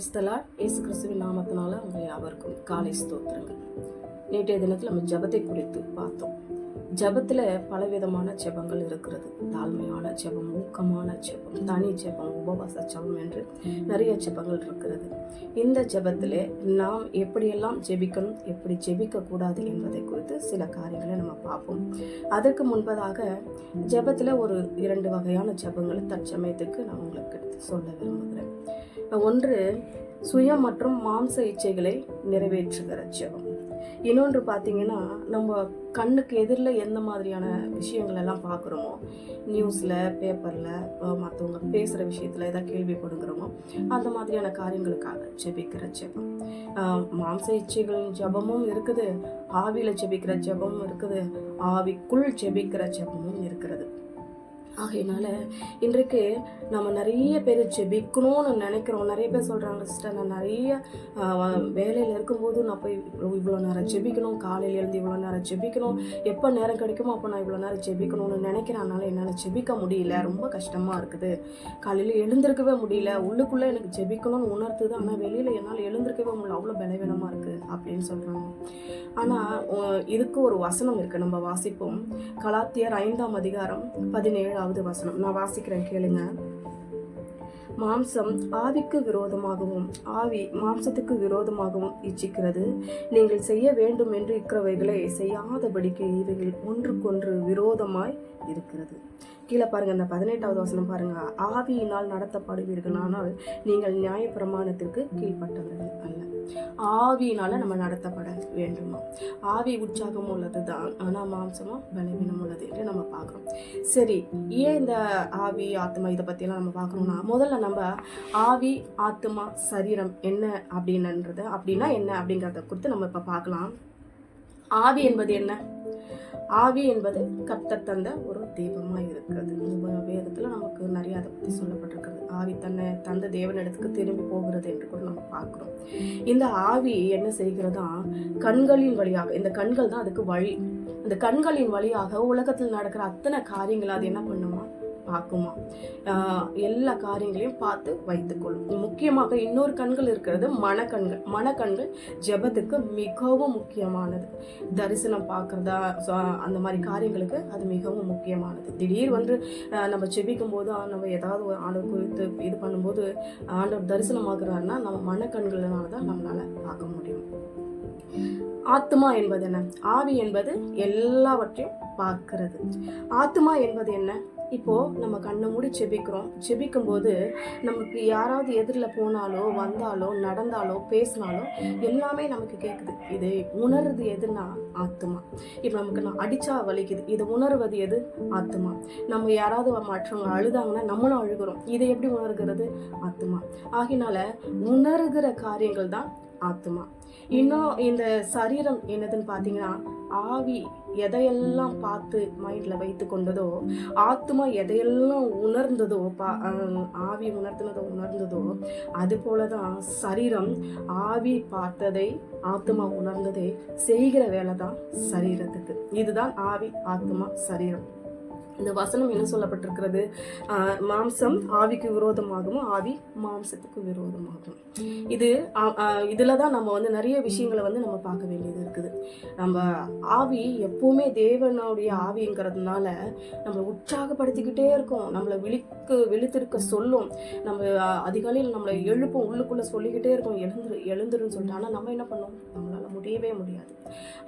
கிரைஸ்தலா இயேசு கிறிஸ்துவின் நாமத்தினால உங்களை யாவருக்கும் காலை ஸ்தோத்திரங்கள். நேற்றைய தினத்தில் நம்ம ஜெபத்தை குறித்து பார்த்தோம். ஜெபத்தில் பலவிதமான ஜெபங்கள் இருக்கிறது. தாழ்மையான ஜெபம் ஊக்கமான ஜெபம் தனி ஜெபம் உபவாச ஜெபம் என்று நிறைய ஜெபங்கள் இருக்கிறது. இந்த ஜெபத்தில் நாம் எப்படியெல்லாம் ஜெபிக்கணும் எப்படி ஜெபிக்க கூடாது என்பதை குறித்து சில காரியங்களை நம்ம பார்ப்போம். அதற்கு முன்பதாக ஜெபத்தில் ஒரு இரண்டு வகையான ஜெபங்களை தற்சமயத்துக்கு நான் உங்களுக்கு எடுத்து சொல்ல விரும்புகிறேன். ஒன்று சுய மற்றும் மாம்ச இச்சைகளை நிறைவேற்றுகிற ஜெபம். இன்னொன்று பார்த்தீங்கன்னா நம்ம கண்ணுக்கு எதிரில் எந்த மாதிரியான விஷயங்கள் எல்லாம் பார்க்குறோமோ நியூஸில் பேப்பரில் மற்றவங்க பேசுகிற விஷயத்தில் எதாவது கேள்விப்படுங்கிறோமோ அந்த மாதிரியான காரியங்களுக்காக ஜெபிக்கிற ஜெபம். மாம்ச இச்சைகள் ஜெபமும் இருக்குது ஆவியில் ஜெபிக்கிற ஜெபமும் இருக்குது ஆவிக்குள் ஜெபிக்கிற ஜெபமும் இருக்கிறது. ஆகையினால இன்றைக்கு நம்ம நிறைய பேர் ஜெபிக்கணும்னு நினைக்கிறோம். நிறைய பேர் சொல்கிறாங்க சிஸ்டர் நான் நிறைய வேலையில் இருக்கும்போது நான் போய் இவ்வளோ நேரம் ஜெபிக்கணும். காலையில் எழுந்து இவ்வளோ நேரம் ஜெபிக்கணும். எப்போ நேரம் கிடைக்குமோ அப்போ நான் இவ்வளோ நேரம் ஜெபிக்கணும்னு நினைக்கிறேன். என்னால் ஜெபிக்க முடியல. ரொம்ப கஷ்டமாக இருக்குது. காலையில் எழுந்திருக்கவே முடியல. உள்ளுக்குள்ளே எனக்கு ஜெபிக்கணும்னு உணர்த்துது. ஆனால் வெளியில் என்னால் எழுந்திருக்கவே முடியல. அவ்வளோ பலவீனமாக இருக்குது அப்படின்னு சொல்கிறாங்க ஆனால் இதுக்கு ஒரு வசனம் இருக்குது நம்ம வாசிப்போம். கலாத்தியர் ஐந்தாம் அதிகாரம் பதினேழாவது வசனம். நான் வாசிக்கிறேன் கேளுங்க. மாம்சம் ஆவிக்கு விரோதமாகவும் ஆவி மாம்சத்துக்கு விரோதமாகவும் இச்சிக்கிறது. நீங்கள் செய்ய வேண்டும் என்று இருக்கிறவைகளை செய்யாதபடிக்கு இவைகள் ஒன்றுக்கொன்று விரோதமாய் இருக்கிறது. கீழே பாருங்க அந்த பதினெட்டாவது வசனம் பாருங்க. ஆவியினால் நடத்தப்படுவீர்கள் ஆனால் நீங்கள் நியாய பிரமாணத்திற்கு கீழ்ப்பட்டவர்கள் அல்ல. ஆவியினால நம்ம நடத்தப்பட வேண்டுமா? ஆவி உற்சாகம் உள்ளது தான் ஆனால் மாம்சமும் பலவீனம் உள்ளது என்று நம்ம பார்க்குறோம். சரி ஏன் இந்த ஆவி ஆத்மா இதை பற்றியெல்லாம் நம்ம பார்க்கணும்னா முதல்ல நம்ம ஆவி ஆத்மா சரீரம் என்ன அப்படின்னுன்றது அப்படின்னா என்ன அப்படிங்கிறத குறித்து நம்ம இப்போ பார்க்கலாம். ஆவி என்பது என்ன? ஆவி என்பது கத்த தந்த ஒரு தெய்வமாக இருக்கிறது. வேதத்தில் நமக்கு நிறைய அதை பற்றி சொல்லப்பட்டிருக்கிறது. ஆவி தன்னை தந்த தேவனிடத்துக்கு திரும்பி போகிறது என்று கூட நம்ம பார்க்குறோம். இந்த ஆவி என்ன செய்கிறதா? கண்களின் வழியாக இந்த கண்கள் தான் அதுக்கு வழி. அந்த கண்களின் வழியாக உலகத்தில் நடக்கிற அத்தனை காரியங்களை அது என்ன பண்ணும்? பார்க்குமா? எல்லா காரியங்களையும் பார்த்து வைத்துக்கொள்ளும் முக்கியமாக இன்னொரு கண்கள் இருக்கிறது மனக்கண்கள். மனக்கண்கள் ஜெபத்துக்கு மிகவும் முக்கியமானது. தரிசனம் பார்க்குறதா அந்த மாதிரி காரியங்களுக்கு அது மிகவும் முக்கியமானது. திடீர் வந்து நம்ம ஜெபிக்கும் போது நம்ம ஏதாவது ஒரு ஆண்டவர் குறித்து இது பண்ணும்போது ஆண்டவர் தரிசனமாகிறாருன்னா நம்ம மனக்கண்கள்னால தான் நம்மளால பார்க்க முடியும். ஆத்மா என்பது என்ன? ஆவி என்பது எல்லாவற்றையும் பார்க்கிறது. ஆத்மா என்பது என்ன? இப்போ நம்ம கண்ணை மூடி செபிக்கிறோம். செபிக்கும் போது நமக்கு யாராவது எதிரில் போனாலோ வந்தாலோ நடந்தாலோ பேசினாலோ எல்லாமே நமக்கு கேட்குது இது உணர்றது எதுனா ஆத்மா இப்போ நமக்கு நான் அடிச்சா வலிக்குது. இதை உணர்வது எது? ஆத்மா நம்ம யாராவது மற்றவங்க அழுதாங்கன்னா நம்மளும் அழுகிறோம். இதை எப்படி உணர்கிறது? ஆத்மா ஆகினால உணர்கிற காரியங்கள் தான் ஆத்மா இன்னும் இந்த சரீரம் என்னதுன்னு பார்த்தீங்கன்னா ஆவி எதையெல்லாம் பார்த்து மைண்டில் வைத்து கொண்டதோ ஆத்மா எதையெல்லாம் உணர்ந்ததோ பா ஆவி உணர்த்தினதோ உணர்ந்ததோ அது போல தான் சரீரம் ஆவி பார்த்ததை ஆத்மா உணர்ந்ததை செய்கிற வேலை தான் சரீரத்துக்கு. இதுதான் ஆவி ஆத்மா சரீரம். இந்த வசனம் என்ன சொல்லப்பட்டிருக்கிறது? மாம்சம் ஆவிக்கு விரோதமாகவும் ஆவி மாம்சத்துக்கு விரோதமாகும் இது இதில் தான் நம்ம வந்து நிறைய விஷயங்களை வந்து நம்ம பார்க்க வேண்டியது இருக்குது. நம்ம ஆவி எப்பவுமே தேவனுடைய ஆவிங்கிறதுனால நம்மளை உற்சாகப்படுத்திக்கிட்டே இருக்கும். நம்மளை விழிக்கு விழித்திருக்க சொல்லும். நம்ம அதிகாலையில் நம்மளை எழுப்பும் உள்ளுக்குள்ளே சொல்லிக்கிட்டே இருக்கும். எழுந்துரு எழுந்துருன்னு சொல்லிட்டு. ஆனால் நம்ம என்ன பண்ணோம்? நம்மளால் முடியவே முடியாது.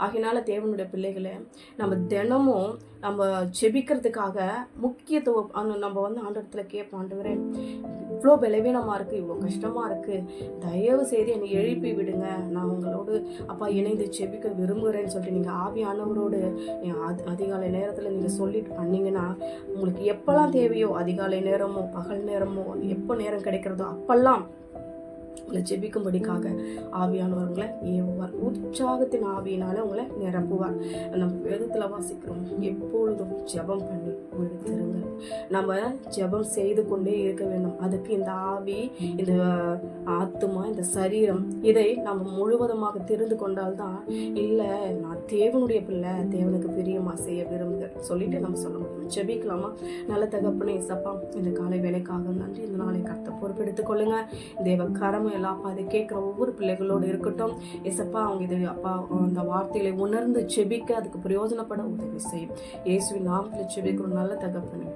ஆகினால தேவனுடைய பிள்ளைகளை நம்ம தினமும் நம்ம ஜெபிக்கிறதுக்காக முக்கியத்துவம் அந்த நம்ம வந்து ஆண்டவரத்தில் கேட்போம் ஆண்டவரே இவ்வளோ பலவீனமாக இருக்குது இவ்வளோ கஷ்டமாக இருக்குது தயவு செய்து என்னை எழுப்பி விடுங்க. நான் உங்களோடு அப்பா இணைந்து ஜெபிக்க விரும்புகிறேன்னு சொல்லிட்டு நீங்கள் ஆவியானவரோடு அதிகாலை நேரத்தில் நீங்கள் சொல்லிட்டு பண்ணிங்கன்னா உங்களுக்கு எப்போல்லாம் தேவையோ அதிகாலை நேரமோ பகல் நேரமோ எப்போ நேரம் கிடைக்கிறதோ அப்போல்லாம் உங்களை ஜெபிக்கும்படிக்காக ஆவியானவர்களை ஏவுவார். உற்சாகத்தின் ஆவியினால உங்களை நிரப்புவார். நம்ம வேதத்தில் வாசிக்கிறோம் எப்பொழுதும் ஜெபம் பண்ணி விழித்திருங்கள் நம்ம ஜெபம் செய்து கொண்டே இருக்க வேண்டும். அதுக்கு இந்த ஆவி இந்த ஆத்துமா இந்த சரீரம் இதை நம்ம முழுவதுமாக தெரிந்து கொண்டால்தான் இல்லை நான் தேவனுடைய பிள்ளை தேவனுக்கு பிரியமா செய்ய விரும்புகிறேன் சொல்லிட்டு நம்ம சொல்ல முடியும். ஜெபிக்கலாமா? நல்ல தகப்பனே சப்பா இந்த காலை வேலைக்காக நன்றி. இந்த நாளை கருத்தை பொறுப்பெடுத்துக் கொள்ளுங்க. தேவ கரமும் எல்லாம் அதை கேட்குற ஒவ்வொரு பிள்ளைகளோடு இருக்கட்டும். எசப்பா அவங்க இதை அப்பா அந்த வார்த்தைகளை உணர்ந்து செபிக்க அதுக்கு பிரயோஜனப்பட உதவி செய்யும். இயேசுவின் நாமத்தில் செபிக்கிறோம் நல்ல தகப்பனே.